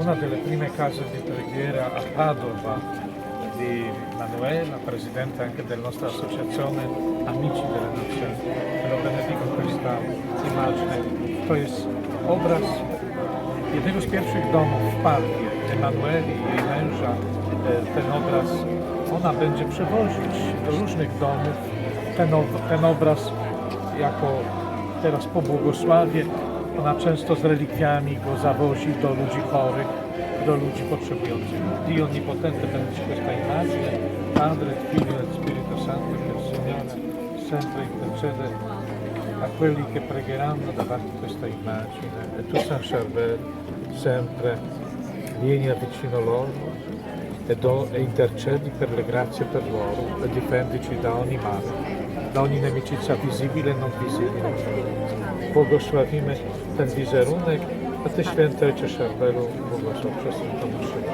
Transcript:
Una delle prime case di preghiera a Padova di Manuela, presidente anche della nostra associazione Amici delle Nazioni. Te lo benedico questa immagine. To jest obraz jednego z pierwszych domów w Padwie, Emanueli, jej męża. Ten obraz ona będzie przewozić do różnych domów ten, ten obraz jako teraz po błogosławie. Ona często z relikwiami go zawozi do ludzi chorych, do ludzi potrzebujących. Dio Onnipotente benedice questa immagine, Padre, Figlio e Spirito Santo, che Signore sempre intercede a quelli che pregheranno davanti a questa immagine. E tu San Charbel, sempre vieni vicino loro e, do, e intercedi per le grazie per loro e difendici da ogni male, da ogni nemicizia visibile e non visibile. Błogosławimy ten wizerunek, a Ty święty Ojcze Szarbelu błogosław przez Tomaszyka.